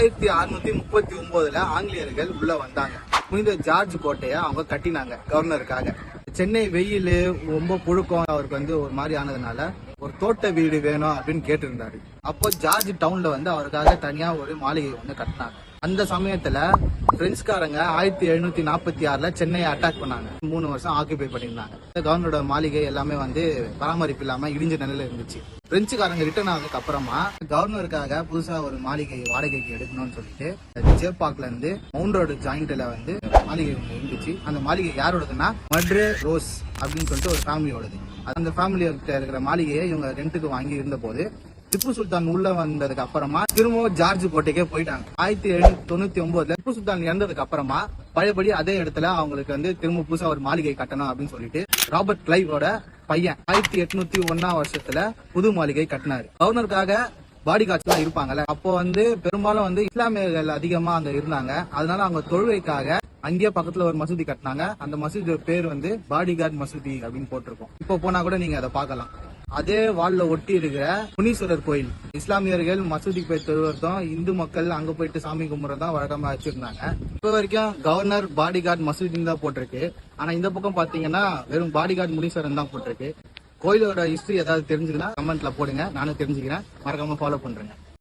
ஆயிரத்தி அறுநூத்தி முப்பத்தி ஒன்பதுல ஆங்கிலேயர்கள் உள்ள வந்தாங்க. புனித ஜார்ஜ் கோட்டையை அவங்க கட்டினாங்க கவர்னருக்காக. சென்னை வெயில் ரொம்ப புழுக்கம் அவருக்கு வந்து ஒரு மாதிரி ஆனதுனால ஒரு தோட்ட வீடு வேணும் அப்படின்னு கேட்டிருந்தாரு. அப்போ ஜார்ஜ் டவுன்ல வந்து அவருக்காக தனியா ஒரு மாளிகை வந்து கட்டினாங்க. அந்த சமயத்துல பிரெஞ்சுக்காரங்க ஆயிரத்தி எழுநூத்தி நாற்பத்தி ஆறுல சென்னையை அட்டாக் பண்ணாங்க. மூணு வருஷம் ஆக்குபை பண்ணியிருந்தாங்க. கவர்னரோட மாளிகை எல்லாமே வந்து பராமரிப்பு இல்லாம இடிஞ்ச நிலையில இருந்துச்சு. பிரெஞ்சுக்காரங்க ரிட்டர்ன் ஆனதுக்கு அப்புறமா கவர்னருக்காக புதுசா ஒரு மாளிகை வாடகைக்கு எடுக்கணும்னு சொல்லிட்டு ஜேபாக்ல இருந்து மவுண்ட் ரோடு ஜாயிண்ட்ல வந்து மாளிகை இருந்துச்சு. அந்த மாளிகை யாரோடதுன்னா மட்ரே ரோஸ் அப்படின்னு சொல்லிட்டு ஒரு ஃபேமிலியோடது அந்த ஃபேமிலி இருக்கிற மாளிகையை இவங்க ரெண்டுக்கு வாங்கி இருந்த போது திப்பு சுல்தான் உள்ள வந்ததுக்கு அப்புறமா திரும்பவும் ஜார்ஜ் கோட்டைக்கே போயிட்டாங்க. ஆயிரத்தி எழுநூத்தி தொண்ணூத்தி ஒன்பதுல திப்பு சுல்தான் இறந்ததுக்கு அப்புறமா பழையபடி அதே இடத்துல அவங்களுக்கு வந்து திரும்ப புதுசா ஒரு மாளிகை கட்டணும் அப்படின்னு சொல்லிட்டு ராபர்ட் கிளைவோட பையன் ஆயிரத்தி எட்நூத்தி ஒன்னாம் வருஷத்துல புது மாளிகை கட்டினாரு. கவர்னருக்காக பாடி கார்ட்ஸ் எல்லாம் இருப்பாங்கல்ல அப்போ வந்து பெரும்பாலும் வந்து இஸ்லாமியர்கள் அதிகமா அங்க இருந்தாங்க. அதனால அவங்க தொழுகைக்காக அங்கேயே பக்கத்துல ஒரு மசூதி கட்டினாங்க. அந்த மசூதியோட பேர் வந்து பாடி கார்டு மசூதி அப்படின்னு போட்டிருக்கோம். இப்போ போனா கூட நீங்க அதை பார்க்கலாம். அதே வால்ல ஒட்டி இருக்கிற முனீஸ்வரர் கோயில். இஸ்லாமியர்கள் மசூதிக்கு போய் தொழுவதும் இந்து மக்கள் அங்க போயிட்டு சாமி கும்பிட்றதான் வழக்கமா வச்சிருந்தாங்க. இப்ப வரைக்கும் கவர்னர் பாடி கார்டு மசூதின்னு தான் போட்டிருக்கு. ஆனா இந்த பக்கம் பாத்தீங்கன்னா வெறும் பாடி கார்டு முனீஸ்வரன் தான் போட்டிருக்கு. கோயிலோட ஹிஸ்டரி ஏதாவது தெரிஞ்சுதுன்னா கமெண்ட்ல போடுங்க. நானும் தெரிஞ்சுக்கிறேன். மறக்காம ஃபாலோ பண்றேங்க.